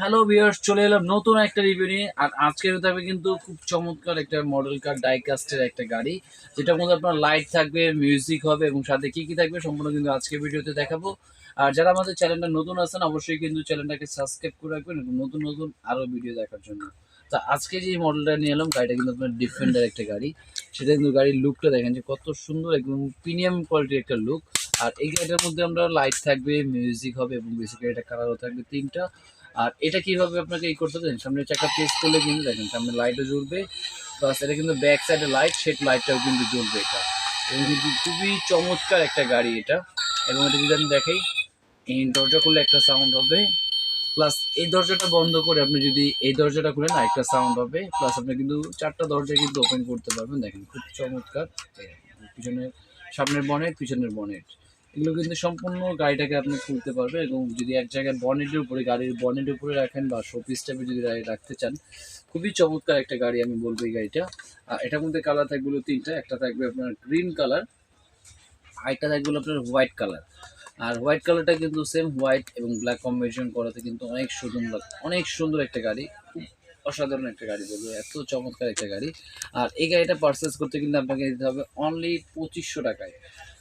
Hello viewers চলে এলাম নতুন একটা রিভিউ নিয়ে। আর আজকের থাকবে কিন্তু খুব চমৎকার একটা মডেল কার ডাইকাস্টের একটা গাড়ি, যেটার মধ্যে আপনার লাইট থাকবে মিউজিক হবে এবং সাথে কি কি থাকবে সম্পূর্ণ কিন্তু আজকের ভিডিওতে দেখাবো। আর যারা আমাদের চ্যানেলটা নতুন আছেন, অবশ্যই কিন্তু চ্যানেলটাকে সাবস্ক্রাইব করে রাখবেন নতুন নতুন আরও ভিডিও দেখার জন্য। তা আজকে যে মডেলটা নিয়ে এলাম, গাড়িটা কিন্তু আপনার ডিফেন্ডার একটা গাড়ি। সেটা কিন্তু গাড়ির লুকটা দেখেন যে কত সুন্দর, একদম প্রিমিয়াম কোয়ালিটির একটা লুক আর এই গাড়িটার মধ্যে আমরা লাইট থাকবে মিউজিক হবে এবং বেসিক্যালি এটা কালারও থাকবে তিনটা। আর এটা কীভাবে আপনাকে এই করতে দেন সামনে চাকা প্লেস করলে কিন্তু দেখেন, সামনে লাইটও জ্বলবে প্লাস এটা কিন্তু ব্যাক সাইডে লাইট সেট লাইটটাও কিন্তু জ্বলবে এটা। এবং কিন্তু খুবই চমৎকার একটা গাড়ি এটা। এবং এটা যদি আমি দেখাই, এই দরজা করলে একটা সাউন্ড হবে প্লাস এই দরজাটা বন্ধ করে আপনি যদি এই দরজাটা খুলেন একটা সাউন্ড হবে প্লাস আপনি কিন্তু চারটা দরজা কিন্তু ওপেন করতে পারবেন। দেখেন, খুব চমৎকার। পিছনের, সামনের বনেট পিছনের বনেট এগুলো কিন্তু সম্পূর্ণ গাড়িটাকে আপনি খুলতে পারবে এবং যদি এক জায়গায় বনেটের উপরে গাড়ির বনেটের উপরে রাখেন বা শোপিস টাইপের যদি রাখতে চান, খুবই চমৎকার একটা গাড়ি আমি বলব এই গাড়িটা। আর এটার মধ্যে কালার থাকবে তিনটা, একটা থাকবে আপনার গ্রিন কালার আরেকটা থাকবে আপনার হোয়াইট কালার আর হোয়াইট কালারটা কিন্তু সেম হোয়াইট এবং ব্ল্যাক কম্বিনেশন করাতে কিন্তু অনেক সুন্দর অনেক সুন্দর একটা গাড়ি। অসাধারণ একটা গাড়ি বলব, এত চমৎকার একটা গাড়ি। আর এই গাড়িটা পারচেস করতে কিন্তু আপনাকে দিতে হবে অনলি পঁচিশশো টাকায়।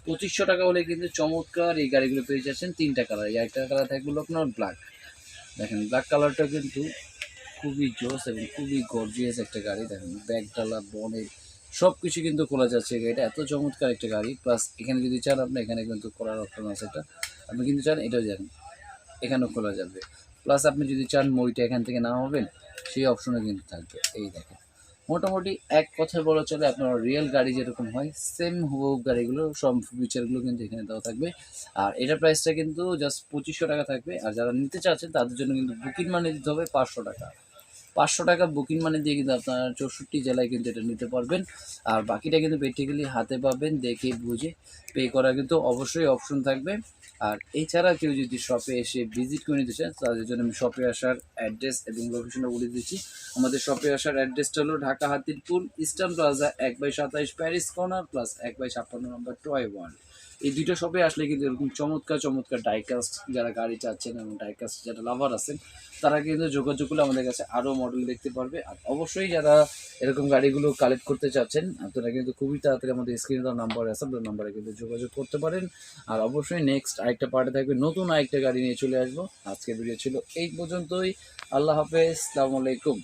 পঁচিশশো টাকা হলে কিন্তু চমৎকার এই গাড়িগুলো পেয়ে যাচ্ছেন তিনটা কালার এই একটা কালার থাকবে আপনার ব্ল্যাক দেখেন ব্ল্যাক কালারটা কিন্তু খুবই জোস এবং খুবই গর্জিয়াস একটা গাড়ি। দেখেন ব্যাগ ডালা বনেট সব কিছু কিন্তু খোলা যাচ্ছে গাড়িটা। এত চমৎকার একটা গাড়ি। প্লাস এখানে যদি চান আপনি, এখানে কিন্তু করার অপশন আছে এটা। আপনি কিন্তু চান, এটাও জানেন এখানেও খোলা যাবে। প্লাস আপনি যদি চান মইটা এখান থেকে না হবেন, সেই অপশনও কিন্তু থাকবে। এই দেখেন। মোটামুটি এক কথায় বলা চলে, আপনার রিয়েল গাড়ি যেরকম হয় সেম হুবহুব গাড়িগুলো, সব ফিচারগুলো কিন্তু এখানে দেওয়া থাকবে। আর এটার প্রাইসটা কিন্তু জাস্ট পঁচিশশো টাকা থাকবে। আর যারা নিতে চাচ্ছেন, তাদের জন্য কিন্তু বুকিং মানে দিতে হবে পাঁচশো টাকা। পাঁচশো টাকা বুকিং মানে দিয়ে কিন্তু আপনারা চৌষট্টি জেলায় কিন্তু এটা নিতে পারবেন। আর বাকিটা কিন্তু প্র্যাকটিক্যালি হাতে পাবেন, দেখে বুঝে পে করা কিন্তু অবশ্যই অপশন থাকবে। আর এছাড়া কেউ যদি শপে এসে ভিজিট করে নিতে চান, তাদের জন্য আমি শপে আসার অ্যাড্রেস এবং লোকেশনটা বলে দিচ্ছি। আমাদের শপে আসার অ্যাড্রেসটা হলো ঢাকা হাতিরপুল ইস্টার্ন প্লাজা এক বাই সাতাইশ প্যারিস কর্নার প্লাস এক বাই ছাপ্পান্ন নম্বর টয় ওয়ান এই দুটো শপে আসলে কিন্তু এরকম চমৎকার চমৎকার ডাইকাস্ট যারা গাড়ি চাচ্ছেন এবং ডাইকাস্ট যারা লাভার আছেন, তারা কিন্তু যোগাযোগ করলে আমাদের কাছে আরও মডেল দেখতে পারবে। আর অবশ্যই যারা এরকম গাড়িগুলো কালেক্ট করতে চাচ্ছেন, আপনারা কিন্তু খুবই তাড়াতাড়ি আমাদের স্ক্রিনে দেওয়া নাম্বার আছে, আপনার নাম্বারে কিন্তু যোগাযোগ করতে পারেন। আর অবশ্যই নেক্সট আরেকটা পার্টে থাকবে, নতুন আরেকটা গাড়ি নিয়ে চলে আসব। আজকের ভিডিও ছিল এই পর্যন্তই। আল্লাহ হাফেজ, সালামু আলাইকুম।